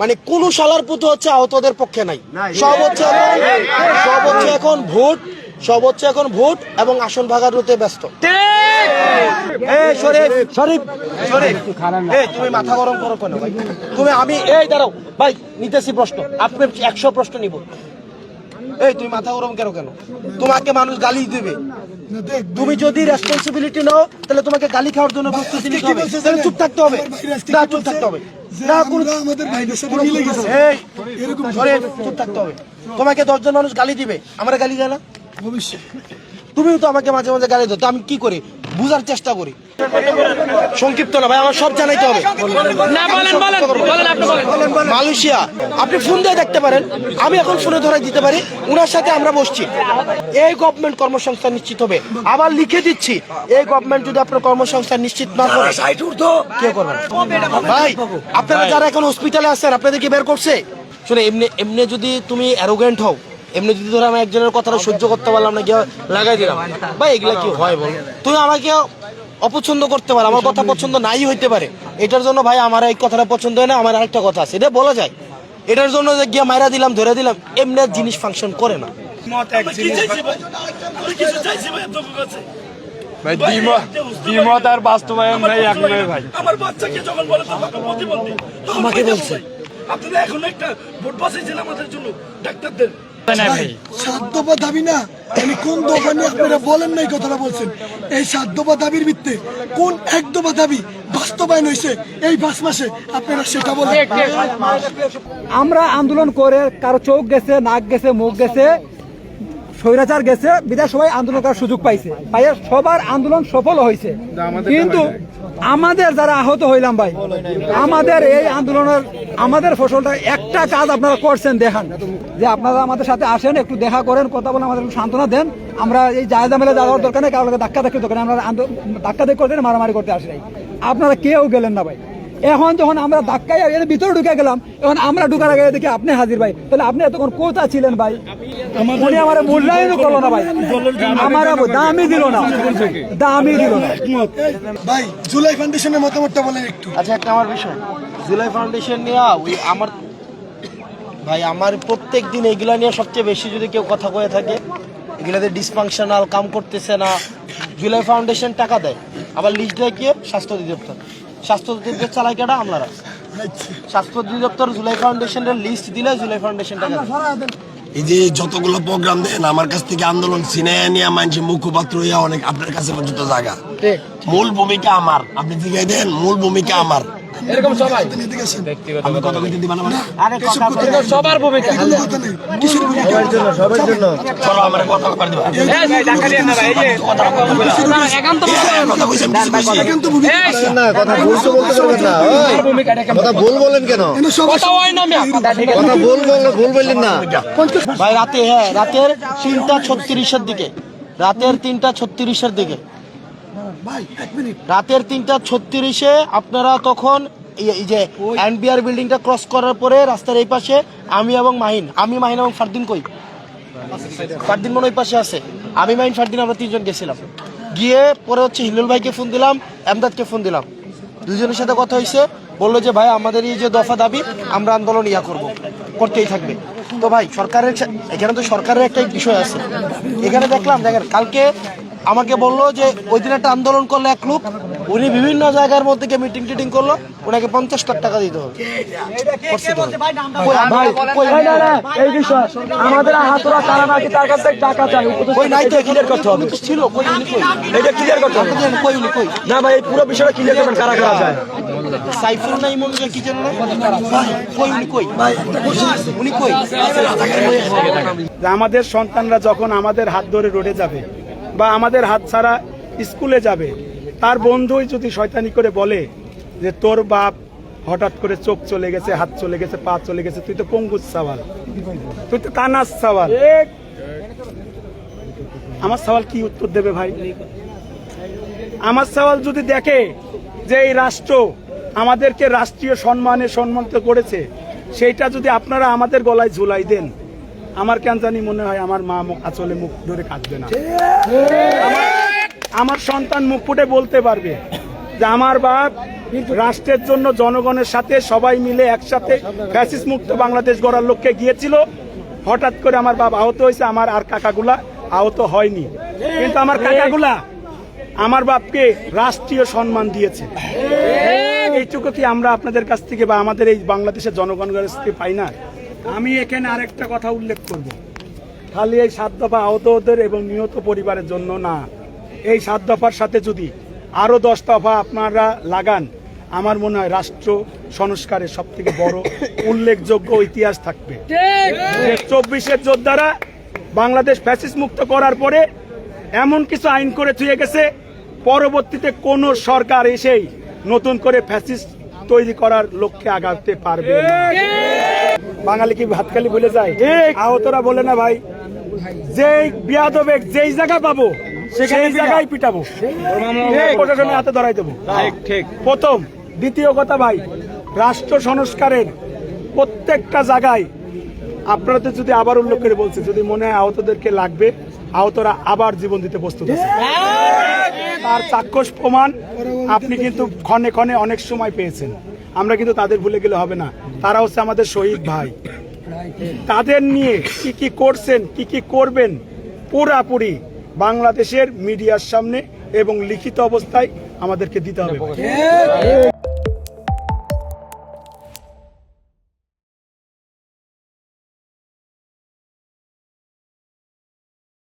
মানে কোন শালার পুতো হচ্ছে আহতদের পক্ষে নাই। সব হচ্ছে এখন সব হচ্ছে এখন ভোট সব হচ্ছে এখন ভোট এবং আসন ব্যস্ত। শরীফ শরীফ এই তুমি মাথা গরম করো কেন ভাই? তুমি আমি এই দাঁড়াও। ভাই নিতেছি প্রশ্ন। আপনি একশো প্রশ্ন নিব। এই তুমি মাথা গরম কেন কেন? তোমাকে মানুষ গালি দেবে। তুমি যদি রেসপন্সিবিলিটি নাও তাহলে তোমাকে গালি খাওয়ার জন্য প্রস্তুতি নিতে হবে। চুপ থাকতে হবে। না চুপ থাকতে হবে। না কোনো আমাদের ভাইদের সাথে মিলে গেছে এই চুপ থাকতে হবে। তোমাকে দশজন মানুষ গালি দিবে আমরা গালি দেয় না। অবশ্যই। তুমিও তো আমাকে মাঝে মাঝে গালি দিতে আমি কি করি? বুঝার চেষ্টা করি। সংক্ষিপ্ত না ভাই আমার সব জানাইতে হবে। না বলেন বলেন বলেন আপনি বলেন। মালয়েশিয়া আপনি ফোন দিয়ে দেখতে পারেন। আমি এখন ফোনে ধরে দিতে পারি উনার সাথে আমরা বসছি। এই গভর্নমেন্ট কর্মসংস্থান নিশ্চিত হবে। আবার লিখে দিচ্ছি এই গভর্নমেন্ট যদি আপনার কর্মসংস্থান নিশ্চিত না করে কে করবেন ভাই আপনারা যারা এখন হসপিটালে আছেন আপনাদের কি বের করছে? শুনে এমনি এমনি যদি তুমি অ্যারোগেন্ট হও এমনি যদি ধরো আমি একজনের কথাটা সহ্য করতে পারলাম না গিয়ে লাগাই দিলাম। ভাই এগুলা কি হয় বল? তুমি আমাকে অপছন্দ করতে পারে আমার কথা পছন্দ নাই হইতে পারে। এটার জন্য ভাই আমার এই কথাটা পছন্দ হয় না আমার আরেকটা কথা আছে এটা বলা যায়। এটার জন্য যে গিয়ে মাইরা দিলাম ধরে দিলাম এমনি জিনিস ফাংশন করে না। ভাই? দ্বিমত দ্বিমত আর বাস্তবায়ন ভাই এক ভাই। আমার বাচ্চাকে যখন বলে তখন প্রতিবন্ধী তখন আমাকে বলছে। আপনারা এখন একটা ভোট বসাইছেন আমাদের জন্য ডাক্তারদের। সাত দফা দাবি না। মানে কোন দফা নিয়ে আপনারা বলেন না এই কথাটা বলছেন? এই সাত দফা দাবির ভিত্তে কোন এক দফা দাবি বাস্তবায়ন হয়েছে এই পাঁচ মাসে? আপনারা সেটা বলেন। আমরা আন্দোলন করে কারও চোখ গেছে নাক গেছে মুখ গেছে স্বৈরাচার গেছে বিধায় সবাই আন্দোলন করার সুযোগ পাইছে। পাইয়া সবার আন্দোলন সফল হয়েছে। কিন্তু আমাদের যারা আহত হইলাম ভাই আমাদের এই আন্দোলনের আমাদের ফসলটা একটা কাজ আপনারা করছেন, দেখান। যে আপনারা আমাদের সাথে আসেন, একটু দেখা করেন, কথা বলে আমাদের একটু সান্ত্বনা দেন। আমরা এই জায়দা মেলে যাওয়ার দরকার নেই কারোর ধাক্কা ধাক্কি দরকার আমরা ধাক্কা ধাক্কি করতে, মারামারি করতে আসি আপনারা কেউ গেলেন না ভাই। এখন যখন আমরা ধাক্কায় এর ভিতরে ঢুকে গেলাম এখন আমরা ঢুকার আগে দেখি আপনি হাজির ভাই। তাহলে আপনি এতক্ষণ কোথা ছিলেন ভাই? উনি আমার মূল্যায়ন করল না ভাই। আমার দামই দিল না। দামই দিল না। ভাই জুলাই ফাউন্ডেশনের মতামতটা বলেন একটু। আচ্ছা একটা আমার বিষয়। জুলাই ফাউন্ডেশন নিয়ে ওই আমার ভাই আমার প্রত্যেক দিন এগুলা নিয়ে সবচেয়ে বেশি যদি কেউ কথা কয়ে থাকে এগুলাতে ডিসফাংশনাল কাম করতেছে না। জুলাই ফাউন্ডেশন টাকা দেয়। আবার লিস্ট দেয় কে? স্বাস্থ্য অধিদপ্তর। স্বাস্থ্য অধিদপ্তর চালাই কেটা আমলারা। স্বাস্থ্য অধিদপ্তর জুলাই ফাউন্ডেশনের লিস্ট দিলে জুলাই ফাউন্ডেশন টাকা এই যে যতগুলো প্রোগ্রাম দেন আমার কাছ থেকে আন্দোলন সিনেমা নিয়ে মানছি মুখপাত্র হইয়া অনেক আপনার কাছে পর্যন্ত জায়গা মূল ভূমিকা আমার। আপনি দিকে দেন মূল ভূমিকা আমার। এরকম সবাই। আমি কথা কইতে দিবা না মানে? আরে কথা বলে- সবার ভূমিকা। কোনো কথা নেই। কিসের ভূমিকা। চলো আমার কথা কইতে দিবা। এই ভাই টাকা দিয়ে না ভাই এই যে। না, একান্ত কথা কইছেন কিছু ভূমিকা। না কথা ভুল বলতে পারবেন না। ওই, ভূমিকা এটা কেমন? কথা ভুল বলেন কেন? কথা হয় না মিয়া। ঠিক আছে। কথা ভুল বললে ভুল বললেন না। ভাই রাতে হ্যাঁ রাতের তিনটা ছত্রিশের দিকে। রাতের তিনটা ছত্রিশের দিকে। রাতের তিনটা ছত্রিশে আপনারা তখন এই- যে এনবিআর বিল্ডিংটা ক্রস করার পরে রাস্তার এই পাশে আমি এবং মাহিন আমি মাহিন এবং ফারদিন কই? ফারদিন মনে ওই পাশে আছে। আমি মাহিন ফারদিন আমরা তিনজন গেছিলাম। গিয়ে পরে হচ্ছে হিলুল ভাইকে ফোন দিলাম এমদাদকে ফোন দিলাম। দুজনের সাথে কথা হয়েছে বলল যে ভাই আমাদের এই যে দফা দাবি আমরা আন্দোলন ইয়া করব। করতেই থাকবে। তো ভাই সরকারের এখানে তো সরকারের একটা বিষয় আছে। এখানে দেখলাম দেখেন কালকে আমাকে বলল যে ওই দিন একটা আন্দোলন করল এক লোক উনি বিভিন্ন জায়গার মধ্যে গিয়ে মিটিং টিটিং করল ওনাকে পঞ্চাশ লাখ টাকা দিতে হবে। আমাদের তারা নাকি তার কাছ টাকা চায়? কই নাই তো ক্লিয়ার করতে হবে। ছিল কই উনি কই? এটা ক্লিয়ার করতে হবে। কই উনি কই? না ভাই এই পুরো বিষয়টা ক্লিয়ার করবেন কারা কারা যায় সাইফুল নাই মনে কি জানো না? কই উনি কই? উনি কই? আমাদের সন্তানরা যখন আমাদের হাত ধরে রোডে যাবে বা আমাদের হাত ছাড়া স্কুলে যাবে, তার বন্ধুই যদি শয়তানি করে বলে যে তোর বাপ হঠাৎ করে চোখ চলে গেছে, হাত চলে গেছে, পা চলে গেছে, তুই তো পঙ্গুজ সওয়াল। তুই তো কানাস সওয়াল। আমার সওয়াল কি উত্তর দেবে ভাই? আমার সওয়াল যদি দেখে যে এই রাষ্ট্র আমাদেরকে রাষ্ট্রীয় সম্মানে সম্মানিত করেছে, সেইটা যদি আপনারা আমাদের গলায় ঝুলাই দেন আমার কেন জানি মনে হয় আমার মা আচলে মুখ ধরে কাঁদবে না। আমার সন্তান মুখ ফুটে বলতে পারবে যে আমার বাপ রাষ্ট্রের জন্য জনগণের সাথে সবাই মিলে একসাথে ফ্যাসিস মুক্ত বাংলাদেশ গড়ার লক্ষ্যে গিয়েছিল। হঠাৎ করে আমার বাপ আহত হয়েছে, আমার আর কাকাগুলা আহত হয়নি। কিন্তু আমার কাকাগুলা আমার বাপকে রাষ্ট্রীয় সম্মান দিয়েছে। এইটুকু কি আমরা আপনাদের কাছ থেকে বা আমাদের এই বাংলাদেশের জনগণের কাছ থেকে পাই না? আমি এখানে আরেকটা কথা উল্লেখ করব। খালি এই সাত দফা আহতদের এবং নিহত পরিবারের জন্য না। এই সাত দফার সাথে যদি আরও দশ দফা আপনারা লাগান, আমার মনে হয় রাষ্ট্র সংস্কারের সব থেকে বড় উল্লেখযোগ্য ইতিহাস থাকবে। চব্বিশের যোদ্ধারা বাংলাদেশ ফ্যাসিস মুক্ত করার পরে এমন কিছু আইন করে থুয়ে গেছে, পরবর্তীতে কোন সরকার এসেই নতুন করে ফ্যাসিস্ট তৈরি করার লক্ষ্যে আগাতে পারবে। বাঙালি কি ভাতখালি ভুলে যায়? আহতরা বলে না ভাই। যেই বিয়াদবে যেই জায়গা পাবো সেই জায়গায় পিটাবো। প্রশাসনের হাতে ধরাই দেবো। ঠিক প্রথম দ্বিতীয় কথা ভাই রাষ্ট্র সংস্কারের প্রত্যেকটা জায়গায় আপনারা তো যদি আবার উল্লেখ করে বলছে যদি মনে হয় আহতদেরকে লাগবে আহতরা আবার জীবন দিতে প্রস্তুত আছে। তার চাক্ষুষ প্রমাণ আপনি কিন্তু ক্ষণে ক্ষণে অনেক সময় পেয়েছেন। আমরা কিন্তু তাদের ভুলে গেলে হবে না। তারা হচ্ছে আমাদের শহীদ ভাই। তাদের নিয়ে কি কি করছেন, কি কি করবেন, পুরাপুরি বাংলাদেশের মিডিয়ার সামনে এবং লিখিত অবস্থায় আমাদেরকে দিতে হবে।